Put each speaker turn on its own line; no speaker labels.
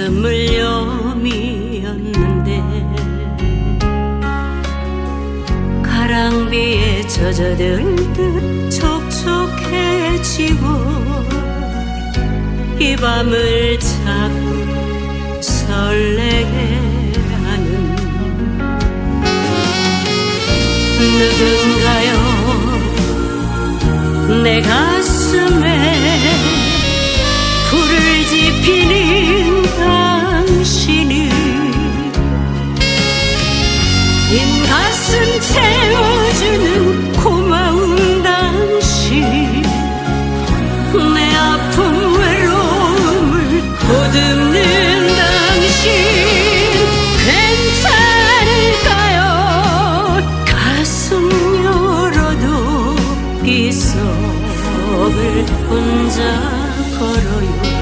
가슴을 여미었는데 가랑비에 젖어들 듯 촉촉해지고 이 밤을 자꾸 설레게 하는 누군가요? 내 가슴에 불을 지피니 빈 가슴 채워주는 고마운 당신. 내 아픔 외로움을 보듬는 당신. 괜찮을까요? 가슴 열어도 이 속을 혼자 걸어요.